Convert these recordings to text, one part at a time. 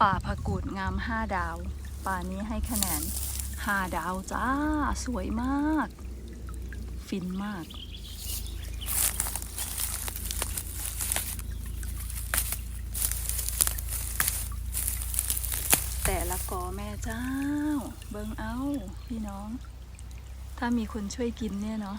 ป่าผักกูดงามห้าดาว ป่านี้ให้คะแนนห้าดาวจ้า สวยมาก ฟินมากแต่ละกอแม่เจ้า เบิงเอา พี่น้อง ถ้ามีคนช่วยกินเนี่ยเนาะ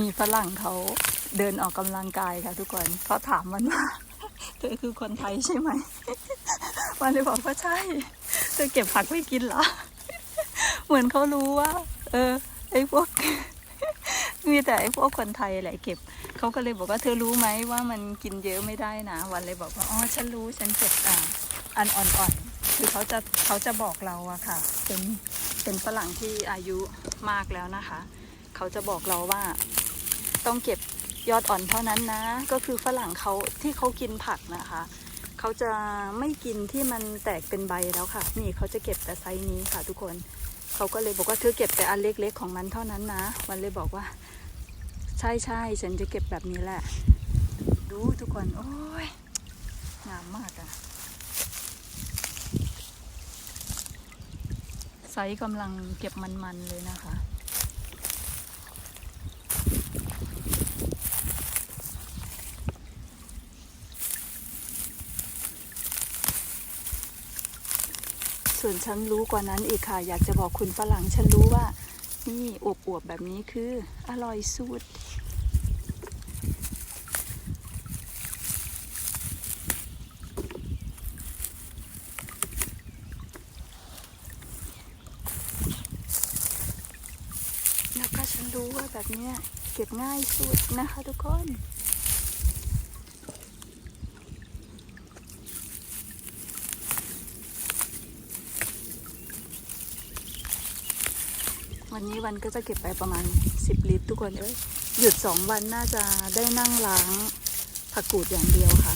มีฝรั่งเขาเดินออกกำลังกายค่ะทุกคนเขาถามมันว่า เธอคือคนไทยใช่ไหมมันเลยบอกว่าใช่ เธอเก็บผักไม่กินเหรอ เหมือนเขารู้ว่า เออ ไอ้พวก มีแต่ไอ้พวกคนไทยแหละเก็บ เขาก็เลยบอกว่าเธอรู้ไหมว่ามันกินเยอะไม่ได้นะ วันเลยบอกว่า อ๋อ ฉันรู้ ฉันเก็บอ่าอันอ่อนๆ คือเขาจะเขาจะบอกเราอะค่ะ เป็นเป็นฝรั่งที่อายุมากแล้วนะคะ เขาจะบอกเราว่า ต้องเก็บยอดอ่อนเท่านั้นนะ ก็คือฝรั่งเขาที่เขากินผักนะคะ เขาจะไม่กินที่มันแตกเป็นใบแล้วค่ะ นี่เขาจะเก็บแต่ไซส์นี้ค่ะทุกคน เขาก็เลยบอกว่าเธอเก็บแต่อันเล็กๆของมันเท่านั้นนะ มันเลยบอกว่า ใช่ใช่ฉันจะเก็บแบบนี้แหละ ดูทุกคน โอ้ยงามมากอะไซส์กำลังเก็บมันๆเลยนะคะ ส่วนฉันรู้กว่านั้นอีกค่ะ อยากจะบอกคุณฝรั่งฉันรู้ว่า นี่อบอวบแบบนี้คืออร่อยสุดแล้วก็ฉันรู้ว่าแบบนี้เก็บง่ายสุดนะคะทุกคน วันนี้วันก็จะเก็บไปประมาณ 10 ลิตรทุกคนเอ้ยหยุด 2 วันน่าจะได้นั่งล้างผักกูดอย่างเดียวค่ะ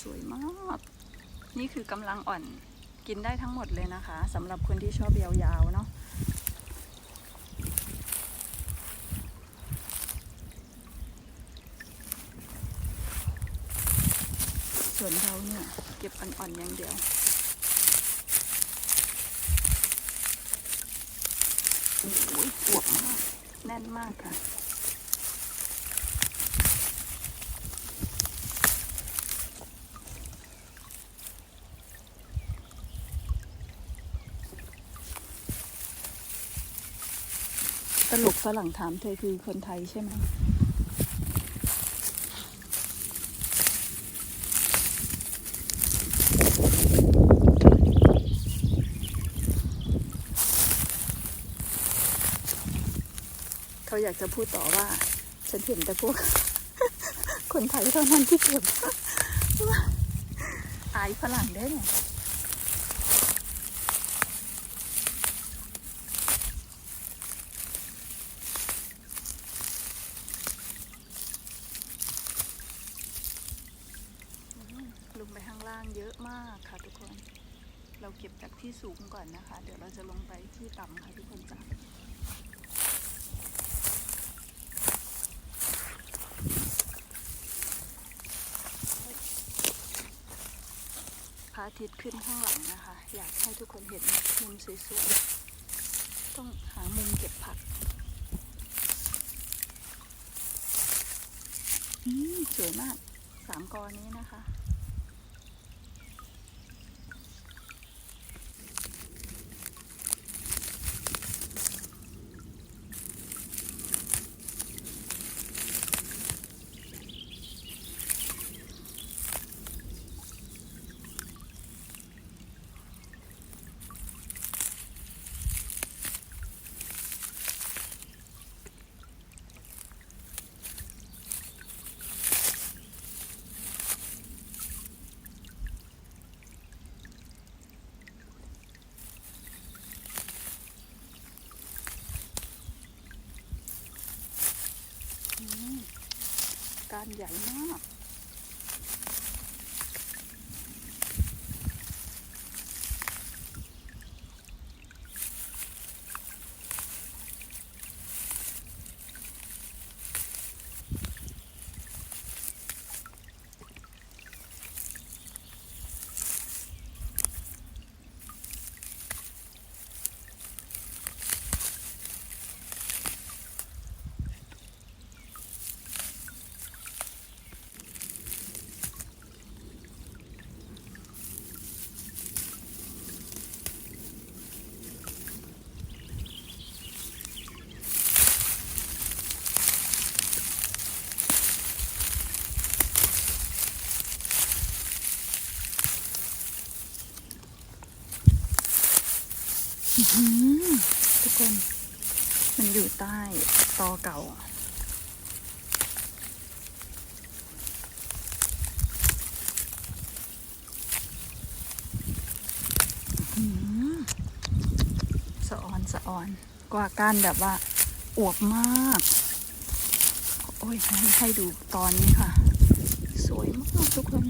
สวยมาก นี่คือกำลังอ่อนกินได้ทั้งหมดเลยนะคะสำหรับคนที่ชอบยาวๆเนาะ วนเราเนี่ย เก็บอ่อนๆอย่างเดียวโอ้ยอวบมาก แน่นมากค่ะตลกฝรั่งถามเธอคือคนไทยใช่ไหม เขาอยากจะพูดต่อว่า ฉันเห็นแต่พวก คนไทยเท่านั้นที่เก็บอายฝรั่งได้เนี่ยลงไปข้างล่างเยอะมากค่ะทุกคน เราเก็บจากที่สูงก่อนนะคะ เดี๋ยวเราจะลงไปที่ต่ำค่ะทุกคนจ้ะพระ อาทิตย์ขึ้นข้างหลังนะคะ อยากให้ทุกคนเห็นมุมสวยๆ ต้องหามุมเก็บผักอืมสวยมากสามกอนี้นะคะ น การใหญ่มาก ทุกคน มันอยู่ใต้ตอเก่าสะออนสะออน กว่าก้านแบบว่าอวบมาก โอ้ยให้ดูตอนนี้ค่ะ สวยมากทุกคน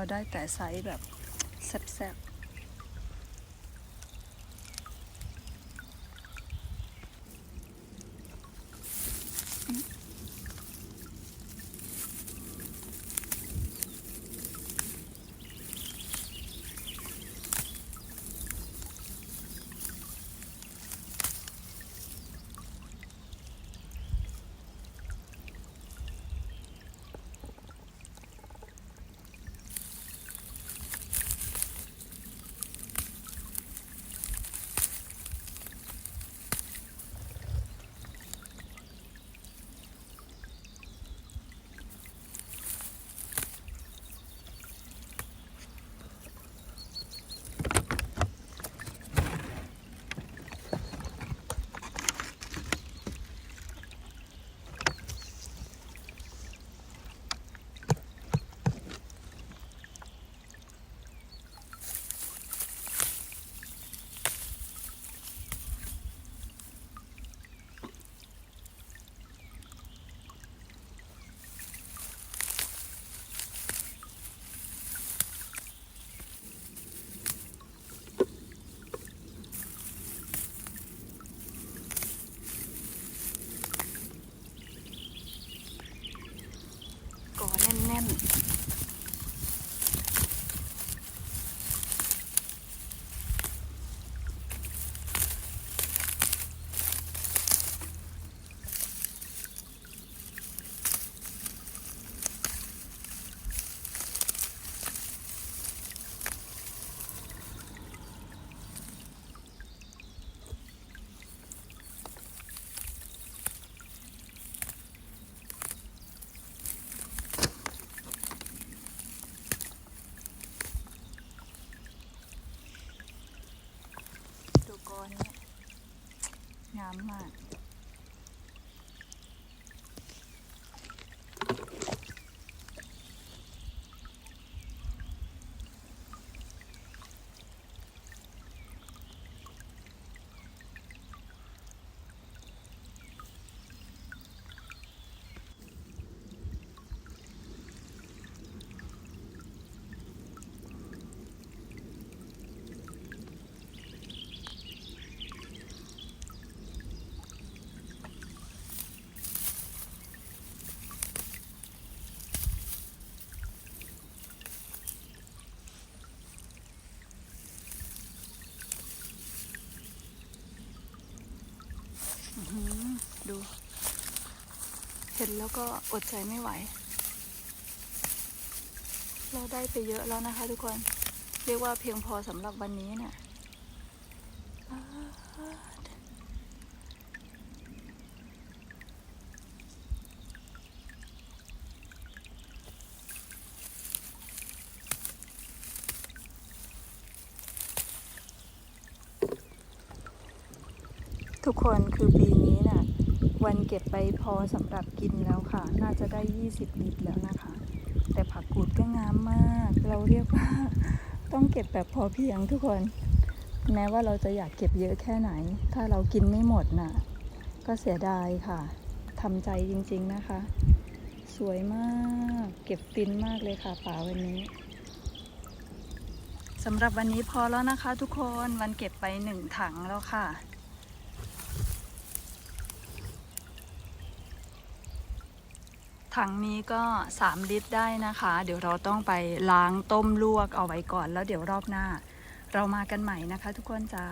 เราได้แต่ไซส์แบบแซ่บๆามมาก อื้อหือดู เห็นแล้วก็อดใจไม่ไหว เราได้ไปเยอะแล้วนะคะทุกคน เรียกว่าเพียงพอสำหรับวันนี้เนี่ยทุกคนคือปีนี้น่ะ วันเก็บไปพอสำหรับกินแล้วค่ะ น่าจะได้ 20 ลิตรแล้วนะคะ แต่ผักกูดก็งามมาก เราเรียกว่าต้องเก็บแบบพอเพียงทุกคน แม้ว่าเราจะอยากเก็บเยอะแค่ไหน ถ้าเรากินไม่หมดน่ะ ก็เสียดายค่ะทำใจจริงๆนะคะ สวยมาก เก็บฟินมากเลยค่ะป่าวันนี้สำหรับวันนี้พอแล้วนะคะทุกคนวันเก็บไปหนึ่งถังแล้วค่ะ ถังนี้ก็ 3 ลิตรได้นะคะ เดี๋ยวเราต้องไปล้างต้มลวกเอาไว้ก่อนแล้วเดี๋ยวรอบหน้า เรามากันใหม่นะคะ ทุกคนจ้า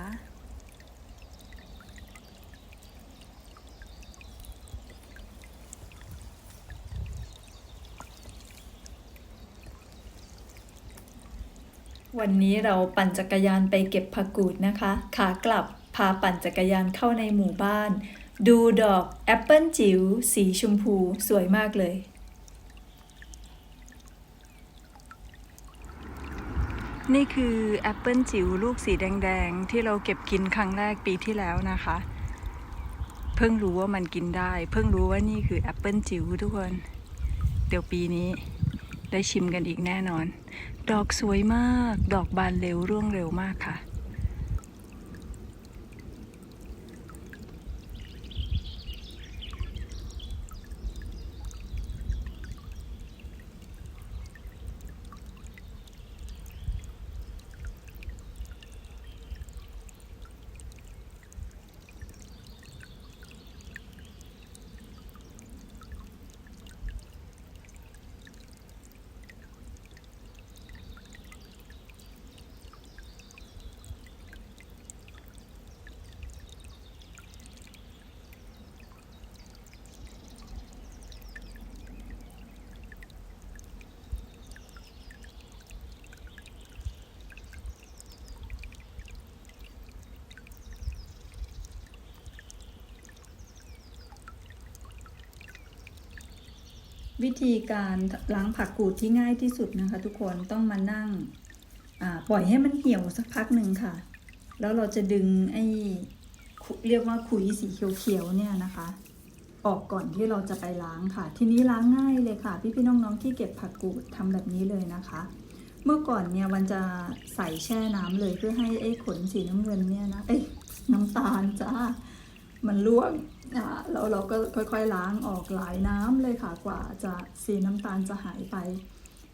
วันนี้เราปั่นจักรยานไปเก็บผักกูดนะคะ ขากลับพาปั่นจักรยานเข้าในหมู่บ้าน ดูดอกแอปเปิลจิ๋วสีชมพูสวยมากเลย นี่คือแอปเปิลจิ๋วลูกสีแดงๆ ที่เราเก็บกินครั้งแรกปีที่แล้วนะคะ เพิ่งรู้ว่ามันกินได้ เพิ่งรู้ว่านี่คือแอปเปิลจิ๋วทุกคน เดี๋ยวปีนี้ได้ชิมกันอีกแน่นอน ดอกสวยมาก ดอกบานเร็วร่วงเร็วมากค่ะ วิธีการล้างผักกูดที่ง่ายที่สุดนะคะ ทุกคนต้องมานั่งปล่อยให้มันเหี่ยวสักพักหนึ่งค่ะ แล้วเราจะดึงไอ้เรียกว่าขุยสีเขียวๆเนี่ยนะคะ ออกก่อนที่เราจะไปล้างค่ะ ทีนี้ล้างง่ายเลยค่ะ พี่ๆน้องๆที่เก็บผักกูดทำแบบนี้เลยนะคะ เมื่อก่อนเนี่ยวันจะใส่แช่น้ำเลยเพื่อให้ไอ้ขนสีน้ำเงินเนี่ยนะเอ้ยน้ำตาลจ้ามันร่วง แล้วเราก็ค่อยๆล้างออกหลายน้ำเลยค่ะกว่าจะสีน้ำตาลจะหายไป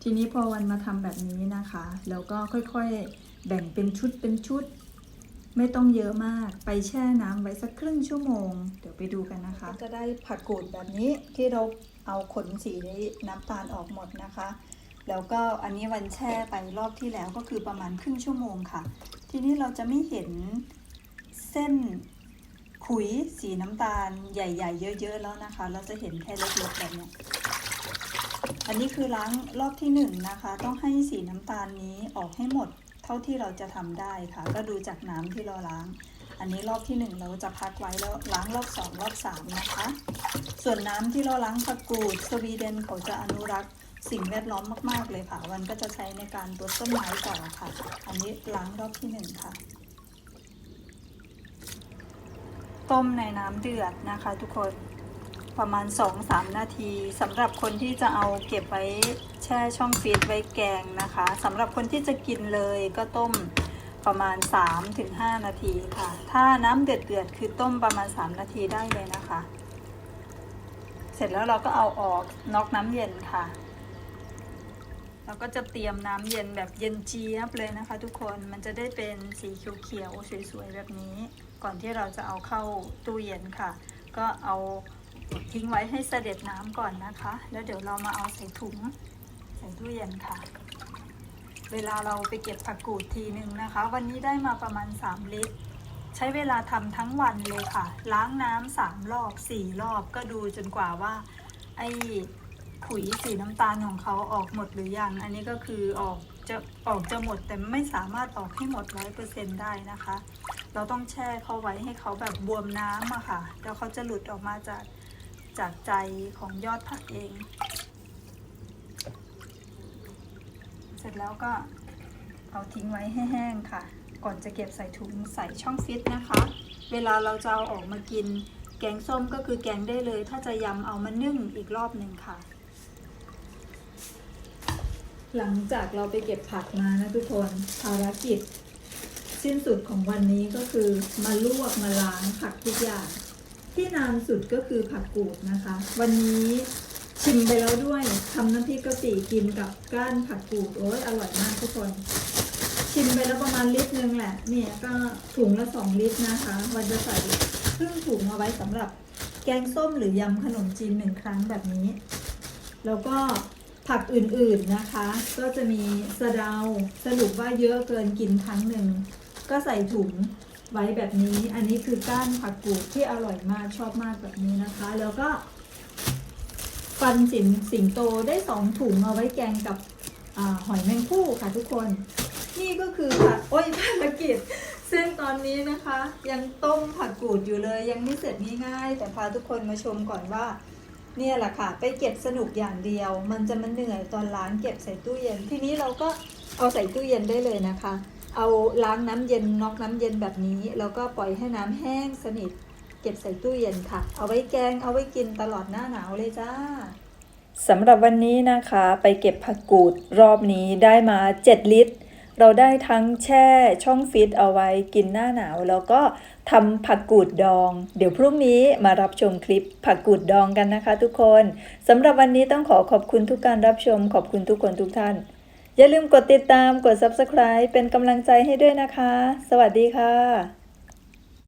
ทีนี้พอวันมาทำแบบนี้นะคะ แล้วก็ค่อยๆแบ่งเป็นชุดเป็นชุด ไม่ต้องเยอะมากไปแช่น้ำไว้สักครึ่งชั่วโมง เดี๋ยวไปดูกันนะคะ จะได้ผักกูดแบบนี้ที่เราเอาขนสีน้ำตาลออกหมดนะคะ แล้วก็อันนี้วันแช่ไปรอบที่แล้วก็คือประมาณครึ่งชั่วโมงค่ะ ทีนี้เราจะไม่เห็นเส้น ขุยสีน้ำตาลใหญ่ ๆ เยอะๆแล้วนะคะ เราจะเห็นแค่เล็กๆแบบนี้อันนี้คือล้างรอบที่หนึ่งนะคะ ต้องให้สีน้ำตาลนี้ออกให้หมดเท่าที่เราจะทำได้ค่ะ ก็ดูจากน้ำที่เราล้าง อันนี้รอบที่หนึ่งเราจะพักไว้แล้วล้างรอบสองรอบสามนะคะ ส่วนน้ำที่เราล้างผักกูดสวีเดนเขาจะอนุรักษ์สิ่งแวดล้อมมากๆเลยค่ะ วันก็จะใช้ในการตัวต้นไม้ต่อค่ะ อันนี้ล้างรอบที่หนึ่งค่ะ ต้มในน้ำเดือดนะคะ ทุกคนประมาณ 2-3 นาทีสำหรับคนที่จะเอาเก็บไว้แช่ช่องฟรีซไว้แกงนะคะสำหรับคนที่จะกินเลยก็ต้มประมาณ 3-5 นาทีค่ะ ถ้าน้ำเดือดเดือดคือต้มประมาณ 3 นาทีได้เลยนะคะ เสร็จแล้วเราก็เอาออกนอกน้ำเย็นค่ะ เราก็จะเตรียมน้ำเย็นแบบเย็นเจี๊ยบเลยนะคะ ทุกคนมันจะได้เป็นสีเขียวๆสวยๆแบบนี้ ก่อนที่เราจะเอาเข้าตู้เย็นค่ะ ก็เอาทิ้งไว้ให้เสด็จน้ำก่อนนะคะ แล้วเดี๋ยวเรามาเอาใส่ถุงใส่ตู้เย็นค่ะ เวลาเราไปเก็บผักกูดทีหนึ่งนะคะ วันนี้ได้มาประมาณ 3 ลิตร ใช้เวลาทำทั้งวันเลยค่ะ ล้างน้ำสามรอบสี่รอบก็ดูจนกว่าว่าไอ ขุยสีน้ำตาลของเขาออกหมดหรือยัง อันนี้ก็คือออกจะออกจะหมดแต่ไม่สามารถออกให้หมดร้อยเปอร์เซ็นได้นะคะ เราต้องแช่เขาไว้ให้เขาแบบบวมน้ำอะค่ะแล้วเขาจะหลุดออกมาจากจากใจของยอดผักเอง เสร็จแล้วก็เอาทิ้งไว้ให้แห้งค่ะ ก่อนจะเก็บใส่ถุงใส่ช่องฟิตนะคะ เวลาเราจะเอาออกมากินแกงส้มก็คือแกงได้เลย ถ้าจะยำเอามานึ่งอีกรอบหนึ่งค่ะ หลังจากเราไปเก็บผักมานะทุกคนภารกิจ สิ้นสุดของวันนี้ก็คือมาลวกมาล้างผักทุกอย่าง ที่นานสุดก็คือผักกูดนะคะ วันนี้ชิมไปแล้วด้วยทำน้ำพริกกะปิกินกับก้านผักกูดโอ้ยอร่อยมากทุกคน ชิมไปแล้วประมาณลิตรนึงแหละเนี่ยก็ถุงละสองลิตรนะคะ วันจะใส่ครึ่งถุงเอาไว้สำหรับแกงส้มหรือยำขนมจีนหนึ่งครั้งแบบนี้ แล้วก็ ผักอื่นๆนะคะ ก็จะมีสะเดาสรุปว่าเยอะเกินกินครั้งหนึ่ง ก็ใส่ถุงไว้แบบนี้ อันนี้คือก้านผักกูดที่อร่อยมากชอบมากแบบนี้นะคะ แล้วก็ฟันสิงสิงโตได้สองถุงเอาไว้แกงกับอหอยแมงผู้ค่ะทุกคน นี่ก็คือผักโอ้ยภารกิจซึ่งตอนนี้นะคะ ยังต้มผักกูดอยู่เลยยังไม่เสร็จง่ายๆแต่พาทุกคนมาชมก่อนว่า เนี่ยแหละค่ะ ไปเก็บสนุกอย่างเดียว มันจะมันเหนื่อยตอนล้างเก็บใส่ตู้เย็น ทีนี้เราก็เอาใส่ตู้เย็นได้เลยนะคะ เอาล้างน้ำเย็นน็อกน้ำเย็นแบบนี้ แล้วก็ปล่อยให้น้ำแห้งสนิท เก็บใส่ตู้เย็นค่ะ เอาไว้แกงเอาไว้กินตลอดหน้าหนาวเลยจ้าสำหรับวันนี้นะคะไปเก็บผักกูดรอบนี้ได้มา 7 ลิตร เราได้ทั้งแช่ช่องฟิตเอาไว้กินหน้าหนาว แล้วก็ ทำผักกูดดอง เดี๋ยวพรุ่งนี้มารับชมคลิปผักกูดดองกันนะคะทุกคนสำหรับวันนี้ต้องขอขอบคุณทุกการรับชม ขอบคุณทุกคนทุกท่าน อย่าลืมกดติดตามกด subscribe เป็นกำลังใจให้ด้วยนะคะ สวัสดีค่ะ